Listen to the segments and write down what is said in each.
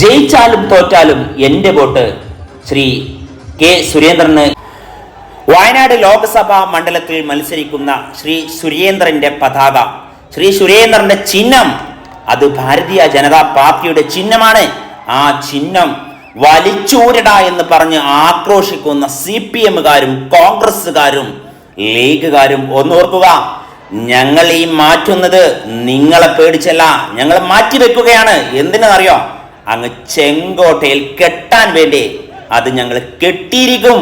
ജയിച്ചാലും തോറ്റാലും എന്റെ വോട്ട് ശ്രീ കെ സുരേന്ദ്രന്. വയനാട് ലോക്സഭാ മണ്ഡലത്തിൽ മത്സരിക്കുന്ന ശ്രീ സുരേന്ദ്രന്റെ പതാക. ശ്രീ സുരേന്ദ്രന്റെ ചിഹ്നം. അത് ഭാരതീയ ജനതാ പാർട്ടിയുടെ ചിഹ്നമാണ്. ആ ചിഹ്നം വലിച്ചൂരട എന്ന് പറഞ്ഞ് ആക്രോശിക്കുന്ന സി പി എമ്മുകാരും കോൺഗ്രസ്സുകാരും ലീഗുകാരും ഒന്നോർക്കുക. ഞങ്ങൾ ഈ മാറ്റുന്നത് നിങ്ങളെ പേടിച്ചല്ല. ഞങ്ങൾ മാറ്റിവെക്കുകയാണ്. എന്തിനെന്നറിയോ? അങ്ങ് ചെങ്കോട്ടയിൽ കെട്ടാൻ വേണ്ടി അത് ഞങ്ങൾ കെട്ടിയിരിക്കും.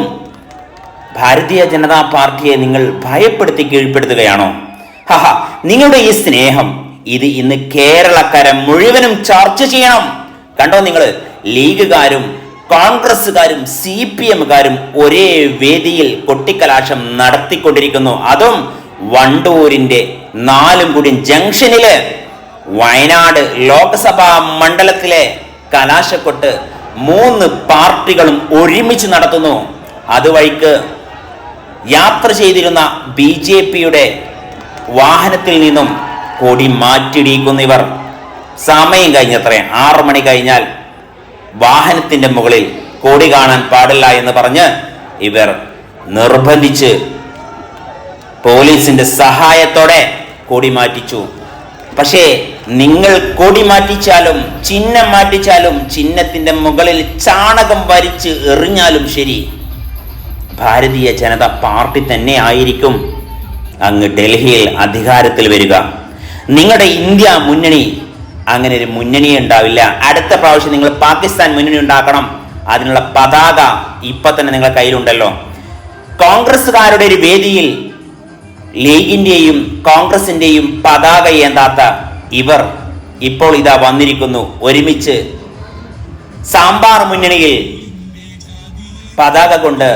ഭാരതീയ ജനതാ പാർട്ടിയെ നിങ്ങൾ ഭയപ്പെടുത്തി കീഴ്പ്പെടുത്തുകയാണോ? ഹഹ നിങ്ങളുടെ ഈ സ്നേഹം ഇത് ഇന്ന് കേരളക്കാരെ മുഴുവനും ചർച്ച ചെയ്യണം. കണ്ടോ നിങ്ങൾ ലീഗുകാരും കോൺഗ്രസ്സുകാരും സി പി എമ്മുകാരും ഒരേ വേദിയിൽ കൊട്ടിക്കലാശം നടത്തിക്കൊണ്ടിരിക്കുന്നു. അതും വണ്ടൂരിന്റെ നാലും കൂടി ജംഗ്ഷനിൽ. വയനാട് ലോക്സഭാ മണ്ഡലത്തിലെ കലാശക്കൊട്ട് മൂന്ന് പാർട്ടികളും ഒരുമിച്ച് നടത്തുന്നു. അതുവഴിക്ക് യാത്ര ചെയ്തിരുന്ന ബി ജെ പിയുടെ വാഹനത്തിൽ നിന്നും കൊടി മാറ്റിയിടിക്കുന്ന ഇവർ. സമയം കഴിഞ്ഞത്രേ ആറു മണി കഴിഞ്ഞാൽ വാഹനത്തിന്റെ മുകളിൽ കൊടി കാണാൻ പാടില്ല എന്ന് പറഞ്ഞ് ഇവർ നിർബന്ധിച്ച് പോലീസിന്റെ സഹായത്തോടെ കൊടി മാറ്റിച്ചു. പക്ഷേ നിങ്ങൾ കൊടി മാറ്റിച്ചാലും ചിഹ്നം മാറ്റിച്ചാലും ചിഹ്നത്തിന്റെ മുകളിൽ ചാണകം വരിച്ച് എറിഞ്ഞാലും ശരി. ഭാരതീയ ജനത പാർട്ടി തന്നെ ആയിരിക്കും. അങ്ങ് ഡൽഹിയിൽ അധികാരത്തിൽ വരിക. നിങ്ങളുടെ ഇന്ത്യ മുന്നണി അങ്ങനെ ഒരു മുന്നണി ഉണ്ടാവില്ല. അടുത്ത പ്രാവശ്യം നിങ്ങൾ പാകിസ്ഥാൻ മുന്നണി ഉണ്ടാക്കണം. അതിനുള്ള പതാക ഇപ്പൊ തന്നെ നിങ്ങളുടെ കയ്യിലുണ്ടല്ലോ. കോൺഗ്രസ്സുകാരുടെ ഒരു വേദിയിൽ ലീഗിന്റെയും കോൺഗ്രസിന്റെയും പതാക ഏന്താത്ത ഇവർ ഇപ്പോൾ ഇതാ വന്നിരിക്കുന്നു. ഒരുമിച്ച് സാമ്പാർ മുന്നണിയിൽ പതാക കൊണ്ട്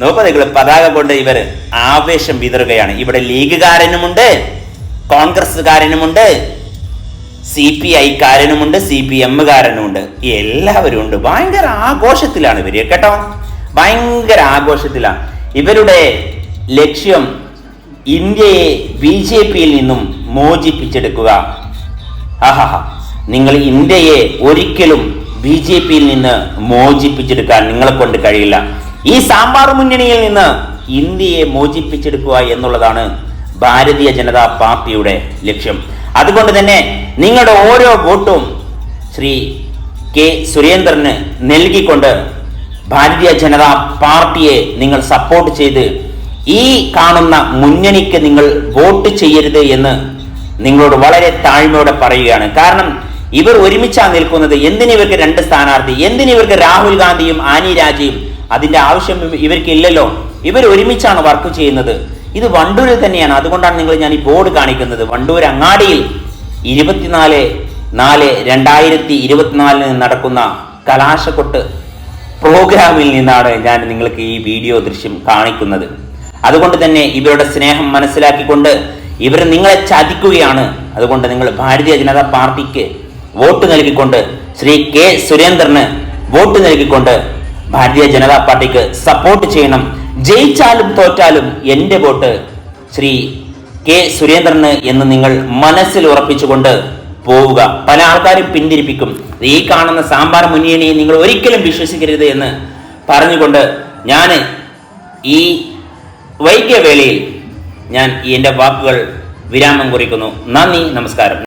നോക്കൂ നിങ്ങൾ പതാക കൊണ്ട് ഇവർ ആവേശം വിതറുകയാണ്. ഇവിടെ ലീഗുകാരനുമുണ്ട് കോൺഗ്രസ്സുകാരനുമുണ്ട് സി പി ഐക്കാരനുമുണ്ട് സി പി എമ്മുകാരനുമുണ്ട്. എല്ലാവരും ഉണ്ട്. ഭയങ്കര ആഘോഷത്തിലാണ് ഇവർ കേട്ടോ? ഭയങ്കര ആഘോഷത്തിലാണ്. ഇവരുടെ ലക്ഷ്യം ഇന്ത്യയെ ബി ജെ പിയിൽ നിന്നും മോചിപ്പിച്ചെടുക്കുക. ആഹാഹ. നിങ്ങൾ ഇന്ത്യയെ ഒരിക്കലും ബി ജെ പിയിൽ നിന്ന് മോചിപ്പിച്ചെടുക്കാൻ നിങ്ങളെ കൊണ്ട് കഴിയില്ല. ഈ സാമ്പാർ മുന്നണിയിൽ നിന്ന് ഇന്ത്യയെ മോചിപ്പിച്ചെടുക്കുക എന്നുള്ളതാണ് ഭാരതീയ ജനതാ പാർട്ടിയുടെ ലക്ഷ്യം. അതുകൊണ്ട് തന്നെ നിങ്ങളുടെ ഓരോ വോട്ടും ശ്രീ കെ സുരേന്ദ്രന് നൽകിക്കൊണ്ട് ഭാരതീയ ജനതാ പാർട്ടിയെ നിങ്ങൾ സപ്പോർട്ട് ചെയ്ത് ഈ കാണുന്ന മുന്നണിക്ക് നിങ്ങൾ വോട്ട് ചെയ്യരുത് എന്ന് നിങ്ങളോട് വളരെ താഴ്മയോടെ പറയുകയാണ്. കാരണം ഇവർ ഒരുമിച്ചാണ് നിൽക്കുന്നത്. എന്തിന് ഇവർക്ക് രണ്ട് സ്ഥാനാർത്ഥി? എന്തിന് ഇവർക്ക് രാഹുൽ ഗാന്ധിയും ആനി രാജയും? അതിന്റെ ആവശ്യം ഇവർക്ക് ഇല്ലല്ലോ ഇവർ ഒരുമിച്ചാണ് വർക്ക് ചെയ്യുന്നത്. ഇത് വണ്ടൂരിൽ തന്നെയാണ്. അതുകൊണ്ടാണ് നിങ്ങൾ ഞാൻ ഈ ബോർഡ് കാണിക്കുന്നത്. വണ്ടൂർ അങ്ങാടിയിൽ ഇരുപത്തിനാല് നാല് രണ്ടായിരത്തി ഇരുപത്തിനാലിന് നടക്കുന്ന കലാശക്കൊട്ട് പ്രോഗ്രാമിൽ നിന്നാണ് ഞാൻ നിങ്ങൾക്ക് ഈ വീഡിയോ ദൃശ്യം കാണിക്കുന്നത്. അതുകൊണ്ട് തന്നെ ഇവരുടെ സ്നേഹം മനസ്സിലാക്കിക്കൊണ്ട് ഇവർ നിങ്ങളെ ചതിക്കുകയാണ്. അതുകൊണ്ട് നിങ്ങൾ ഭാരതീയ ജനതാ പാർട്ടിക്ക് വോട്ട് നൽകിക്കൊണ്ട് ശ്രീ കെ സുരേന്ദ്രന് വോട്ട് നൽകിക്കൊണ്ട് ഭാരതീയ ജനതാ പാർട്ടിക്ക് സപ്പോർട്ട് ചെയ്യണം. ജയിച്ചാലും തോറ്റാലും എന്റെ വോട്ട് ശ്രീ കെ സുരേന്ദ്രന് എന്ന് നിങ്ങൾ മനസ്സിൽ ഉറപ്പിച്ചുകൊണ്ട് പോവുക. പല ആൾക്കാരും പിന്തിരിപ്പിക്കും. ഈ കാണുന്ന സാമ്പാർ മുന്നണിയെ നിങ്ങൾ ഒരിക്കലും വിശ്വസിക്കരുത് എന്ന് പറഞ്ഞുകൊണ്ട് ഞാൻ ഈ വൈകിയ വേളയിൽ ഞാൻ എന്റെ വാക്കുകൾ വിരാമം കുറിക്കുന്നു. നന്ദി നമസ്കാരം.